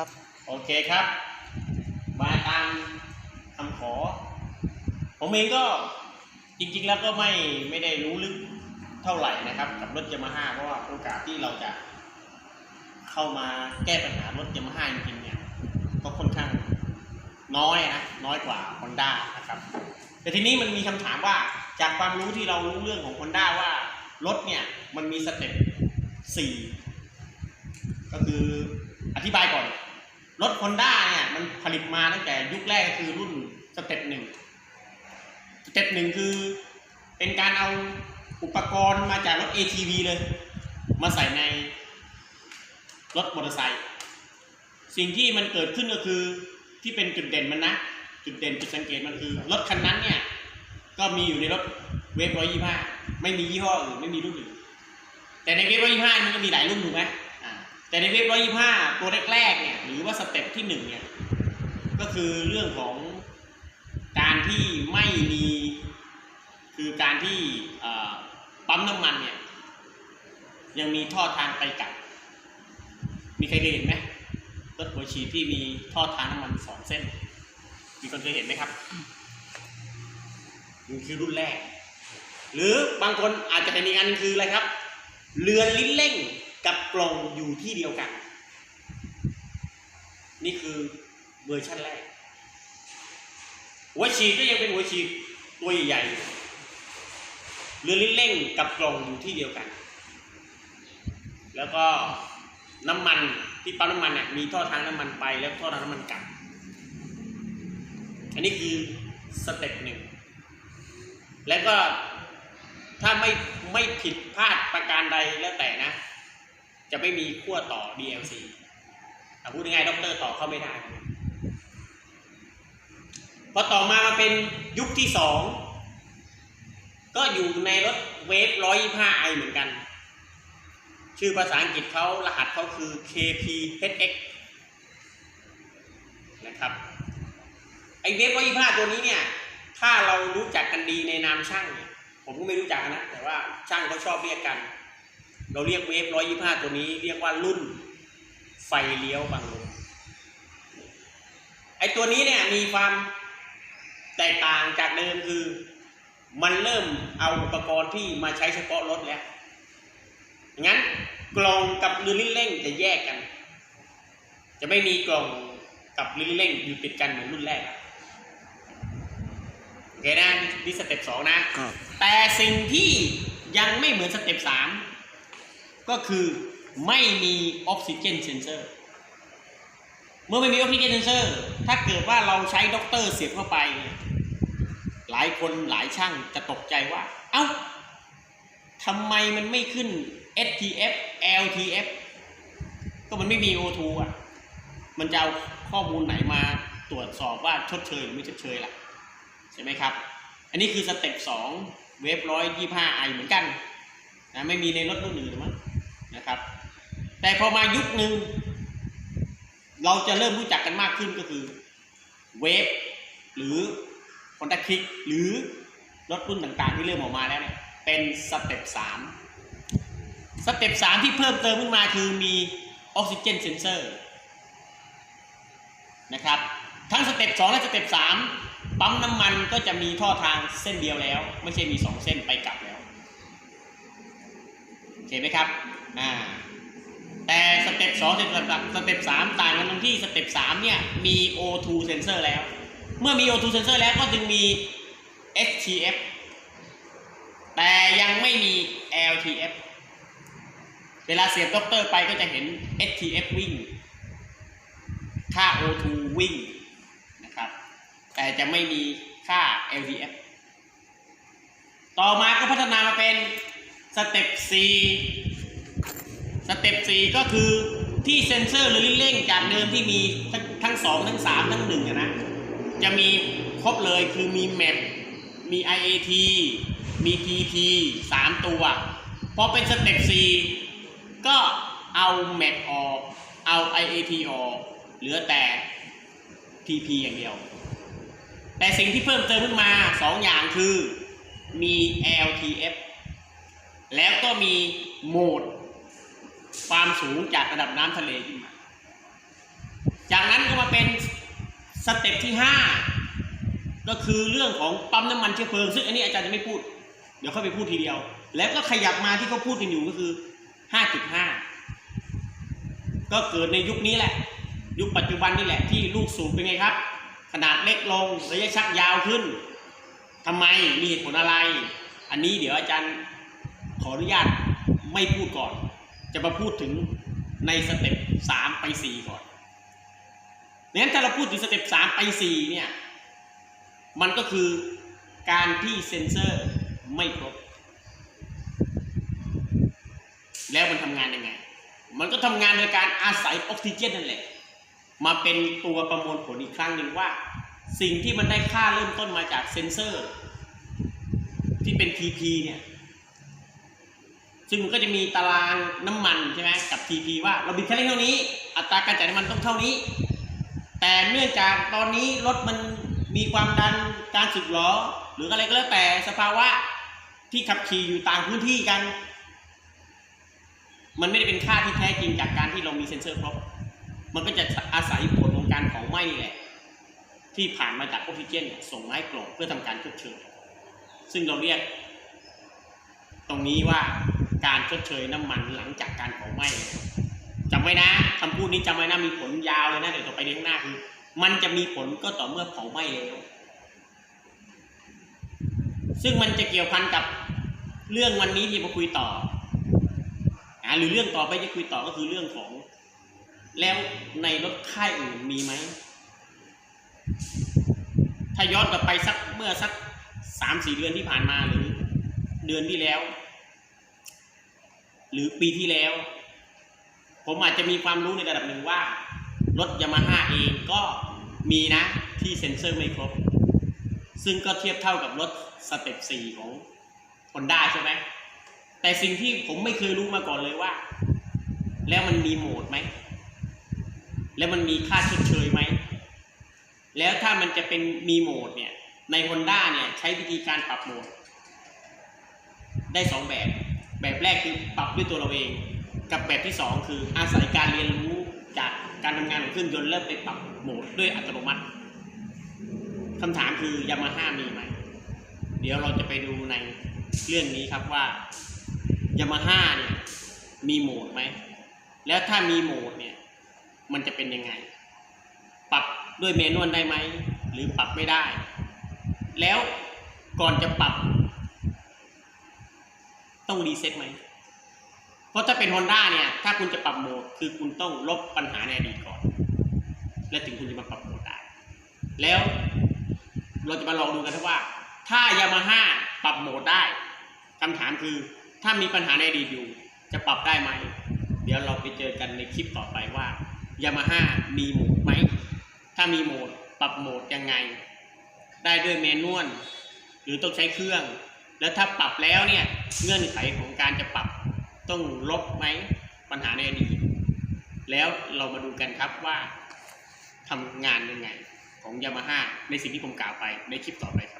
ครับ โอเคครับ มาตามคำขอ ผมเองก็จริงๆแล้วก็ไม่ไม่ได้รู้ลึกเท่าไหร่นะครับ กับรถยามาฮ่าเพราะว่าโอกาสที่เราจะเข้ามาแก้ปัญหารถยามาฮ่าจริงๆเนี่ยก็ค่อนข้างน้อยนะน้อยกว่า Honda นะครับ แต่ทีนี้มันมีคำถามว่าจากความรู้ที่เรารู้เรื่องของ Honda ว่ารถเนี่ยมันมีสเต็ปสี่ก็คืออธิบายก่อน รถ Honda เนี่ยมันผลิตมาตั้งแต่ยุคแรกก็คือรุ่นสเต็ปหนึ่งสเต็ปหนึ่งคือเป็นการเอาอุปกรณ์มาจากรถ ATV เลย มาใส่ในรถมอเตอร์ไซค์สิ่งที่มันเกิดขึ้นก็คือที่เป็นจุดเด่นมันนะ จุดเด่นจุดสังเกตมันคือ รถคันนั้นเนี่ยก็มีอยู่ในรถเวฟร้อยยี่ห้าไม่มียี่ห้ออื่นไม่มีรุ่นอื่นแต่ในเวฟร้อยยี่ห้ามันก็มีหลายรุ่นถูกไหม แต่ในเวฟร้อยยี่ห้าตัวแรกๆเนี่ยหรือว่าสเต็ปที่หนึ่งเนี่ยก็คือเรื่องของการที่ไม่มีคือการที่ปั๊มน้ำมันเนี่ยยังมีท่อทางไปกลับ มีใครเคยเห็นไหมรถหัวฉีดที่มีท่อทางน้ำมันสองเส้น มีคนเคยเห็นไหมครับนี่คือรุ่นแรก หรือบางคนอาจจะเห็นอีกอันคืออะไรครับ เรือนลิ้นเร่ง กับกล่องอยู่ที่เดียวกัน นี่คือเวอร์ชั่นแรก หัวฉีดก็ยังเป็นหัวฉีดตัวใหญ่ๆเรือลิ้นเร่งกับกล่องอยู่ที่เดียวกัน แล้วก็น้ำมันที่ปั๊มน้ำมันเนี่ยมีท่อทางน้ำมันไปแล้วท่อทางน้ำมันกลับ อันนี้คือสเต็ปหนึ่ง แล้วก็ถ้าไม่ไม่ผิดพลาดประการใดแล้วแต่นะ จะไม่มีขั้วต่อ DLC อ่พูดง่ายๆด็อกเตอร์ต่อเข้าไม่ได้พอต่อมามาเป็นยุคที่สองก็อยู่ในรถเวฟร้อยยี่ห้าไอเหมือนกัน ชื่อภาษาอังกฤษเขารหัสเขาคือ KPHX นะครับไอเวฟร้อยยี่ห้าตัวนี้เนี่ย ถ้าเรารู้จักกันดีในนามช่างเนี่ยผมก็ไม่รู้จักนะ แต่ว่าช่างเขาชอบเรียกกัน เราเรียกเวฟร้อยยี่ห้าตัวนี้เรียกว่ารุ่นไฟเลี้ยวบังลมไอตัวนี้เนี่ยมีความแตกต่างจากเดิมคือ มันเริ่มเอาอุปกรณ์ที่มาใช้เฉพาะรถแล้วงั้นกล่องกับเรือลิ้นเร่งจะแยกกัน จะไม่มีกล่องกับเรือลิ้นเร่งอยู่ติดกันเหมือนรุ่นแรกอะโอเคนะนี่สเต็ปสองนะครับแต่สิ่งที่ยังไม่เหมือนสเต็ปสาม ก็คือไม่มีออกซิเจนเซนเซอร์ เมื่อไม่มีออกซิเจนเซนเซอร์ ถ้าเกิดว่าเราใช้ด็อกเตอร์เสียบเข้าไป หลายคนหลายช่างจะตกใจว่า เอ้าทำไมมันไม่ขึ้น STF LTF ก็มันไม่มี O2 อะ มันจะเอาข้อมูลไหนมาตรวจสอบว่าชดเชยหรือไม่ชดเชยล่ะ ใช่ไหมครับ อันนี้คือสเต็ปสองเวฟร้อยยี่ห้าไอเหมือนกันนะไม่มีในรถรุ่นอื่นมั้ง นะครับ แต่พอมายุคหนึ่งเราจะเริ่มรู้จักกันมากขึ้นก็คือเวฟหรือ Honda Click หรือรถรุ่นต่างๆที่เริ่มออกมาแล้วเนี่ยเป็นสเต็ปสามสเต็ปสามที่เพิ่มเติมขึ้นมาคือมีออกซิเจนเซนเซอร์นะครับทั้งสเต็ปสองและสเต็ปสามปั๊มน้ำมันก็จะมีท่อทางเส้นเดียวแล้ว ไม่ใช่มีสองเส้นไปกลับแล้วโอเคไหมครับ แต่สเต็ปสองสเต็ปสามสเต็ป3ต่างกันตรงที่สเต็ปสามเนี่ยมี O2 sensor แล้ว เมื่อมี O2 sensor แล้วก็จึงมี STF แต่ยังไม่มี LTF เวลาเสียบด็อกเตอร์ไปก็จะเห็น STF วิ่ง ค่า O2 วิ่งนะครับ แต่จะไม่มีค่า LTF ต่อมาก็พัฒนามาเป็นสเต็ป C สเต็ป C ก็คือที่เซ็นเซอร์หรือลิ้นเร่งจากเดิมที่มีทั้งสองทั้งสามทั้งหนึ่งนะ จะมีครบเลยคือมี MAP มี IAT มี TP สามตัว พอเป็นสเต็ป C ก็เอา MAP ออก เอา IAT ออก เหลือแต่ TP อย่างเดียว แต่สิ่งที่เพิ่มเติมขึ้นมาสองอย่างคือมี LTF แล้วก็มีโหมด ความสูงจากระดับน้ำทะเลขึ้นมาเป็นสเต็ปที่ห้าก็คือเรื่องของปั๊มน้ำมันเชื้อเพลิง ซึ่งอันนี้อาจารย์จะไม่พูด เดี๋ยวเข้าไปพูดทีเดียว แล้วก็ขยับมาที่เขาพูดกันอยู่ก็คือ 5.5 ก็เกิดในยุคนี้แหละ ยุคปัจจุบันนี่แหละที่ลูกสูบเป็นไงครับ ขนาดเล็กลงระยะชักยาวขึ้นทำไมมีเหตุผลอะไร อันนี้เดี๋ยวอาจารย์ขออนุญาตไม่พูดก่อน จะมาพูดถึงในสเต็ปสามไปสี่ก่อนงั้นถ้าเราพูดถึงสเต็ปสามไปสี่เนี่ย มันก็คือการที่เซนเซอร์ไม่ครบ แล้วมันทำงานยังไง มันก็ทำงานโดยการอาศัยออกซิเจนนั่นแหละ มาเป็นตัวประมวลผลอีกครั้งหนึ่งว่า สิ่งที่มันได้ค่าเริ่มต้นมาจากเซนเซอร์ ที่เป็น TP เนี่ย ซึ่งมันก็จะมีตารางน้ำมันใช่ไหมกับ TP ว่าเราบิดแค่เร่งเท่านี้ อัตราการจ่ายน้ำมันต้องเท่านี้ แต่เนื่องจากตอนนี้รถมันมีความดันการสึกหรอหรืออะไรก็แล้วแต่สภาวะที่ขับขี่อยู่ต่างพื้นที่กัน มันไม่ได้เป็นค่าที่แท้จริงจากการที่เรามีเซ็นเซอร์ครบ มันก็จะอาศัยผลของการเผาไหม้นี่แหละที่ผ่านมาจากออกซิเจนส่งมาให้กล่องเพื่อทำการชดเชยซึ่งเราเรียก ตรงนี้ว่า การชดเชยน้ำมันหลังจากการเผาไหม้จำไว้นะคำพูดนี้จำไว้นะมีผลยาวเลยนะเดี๋ยวต่อไปในข้างหน้าคือ มันจะมีผลก็ต่อเมื่อเผาไหม้แล้วซึ่งมันจะเกี่ยวพันกับเรื่องวันนี้ที่มาคุยต่ออ่าหรือเรื่องต่อไปจะคุยต่อก็คือเรื่องของ แล้วในรถค่ายอื่นมีไหมถ้าย้อนกลับไปสักเมื่อสักสามสี่เดือนที่ผ่านมาหรือ เดือนที่แล้ว หรือปีที่แล้ว ผมอาจจะมีความรู้ในระดับหนึ่งว่า รถยามาฮ่าเองก็มีนะที่เซ็นเซอร์ไม่ครบ ซึ่งก็เทียบเท่ากับรถสเต็ปสี่ของฮอนด้าใช่ไหมแต่สิ่งที่ผมไม่เคยรู้มาก่อนเลยว่า แล้วมันมีโหมดไหม แล้วมันมีค่าชดเชยไหม แล้วถ้ามันจะเป็นมีโหมดเนี่ยใน Honda เนี่ยใช้วิธีการปรับโหมด ได้สองแบบ แบบแรกคือปรับด้วยตัวเราเอง กับแบบที่สองคืออาศัยการเรียนรู้จากการทำงานของเครื่องยนต์แล้วไปปรับโหมดด้วยอัตโนมัติคำถามคือยามาฮ่ามีไหม เดี๋ยวเราจะไปดูในเรื่องนี้ครับว่ายามาฮ่าเนี่ยมีโหมดไหม แล้วถ้ามีโหมดเนี่ยมันจะเป็นยังไง ปรับด้วยเมนวลได้ไหม หรือปรับไม่ได้ แล้วก่อนจะปรับ ต้องรีเซ็ตไหม เพราะถ้าเป็น Honda เนี่ย ถ้าคุณจะปรับโหมด คือคุณต้องลบปัญหาในอดีตก่อน แล้วถึงคุณจะมาปรับโหมดได้ แล้วเราจะมาลองดูกันว่า ถ้ายามาฮ่าปรับโหมดได้คำถามคือ ถ้ามีปัญหาในอดีตอยู่ จะปรับได้ไหม เดี๋ยวเราไปเจอกันในคลิปต่อไปว่ายามาฮ่ามีโหมดไหม ถ้ามีโหมด ปรับโหมดยังไง ได้ด้วยเมนวลหรือต้องใช้เครื่อง แล้วถ้าปรับแล้วเนี่ยเงื่อนไขของการจะปรับต้องลบไหมปัญหาในอดีตแล้วเรามาดูกันครับว่าทำงานยังไงของยามาฮ่าในสิ่งที่ผมกล่าวไปในคลิปต่อไปครับ